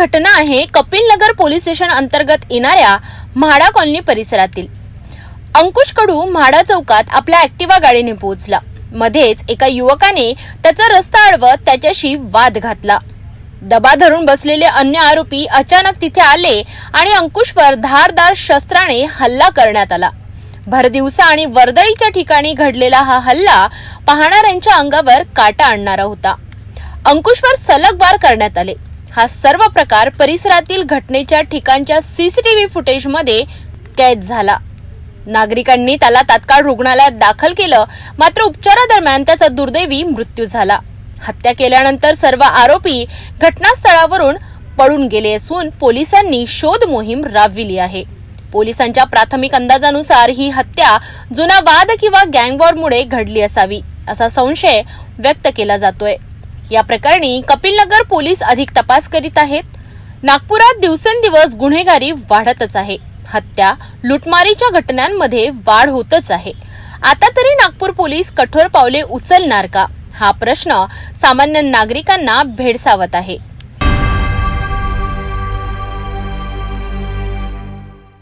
घटना आहे Kapil Nagar police station अंतर्गत येणाऱ्या म्हाडा कॉलनी परिसरातील. अंकुश कडू म्हाडा चौकात आपल्या ऍक्टिवा गाडीने पोहोचला. मध्येच एका युवकाने त्याचा रस्ता अडवत त्याच्याशी वाद घातला. दबा धरून बसलेले अन्य आरोपी अचानक तिथे आले आणि अंकुशवर धारदार शस्त्राने हल्ला करण्यात आला. भरदिवसा आणि वर्दळीच्या ठिकाणी घडलेला हा हल्ला पाहणाऱ्यांच्या अंगावर काटा आणणारा होता. अंकुशवर सलग वार करण्यात आले. हा सर्व प्रकार परिसरातील घटनेच्या ठिकाणच्या सीसीटीव्ही फुटेजमध्ये कैद झाला. नागरिकांनी त्याला तात्काळ रुग्णालयात दाखल केलं मात्र उपचारादरम्यान त्याचा दुर्दैवी मृत्यू झाला. हत्या केल्यानंतर सर्व आरोपी घटनास्थळावरून पळून गेले असून पोलिसांनी शोध मोहीम राबविली आहे. पोलिसांच्या प्राथमिक अंदाजानुसार ही हत्या जुना वाद किंवा गँगवॉरमुळे घडली असावी असा संशय व्यक्त केला जातोय. या प्रकरणी कपिलनगर पोलीस अधिक तपास करीत आहेत. नागपुरात दिवसेंदिवस गुन्हेगारी वाढतच आहे. हत्या लुटमारीच्या घटनांमध्ये वाढ होतच आहे. आता तरी नागपूर पोलीस कठोर पावले उचलणार का? हा प्रश्न सामान्य नागरिकांना भेडसावत आहे.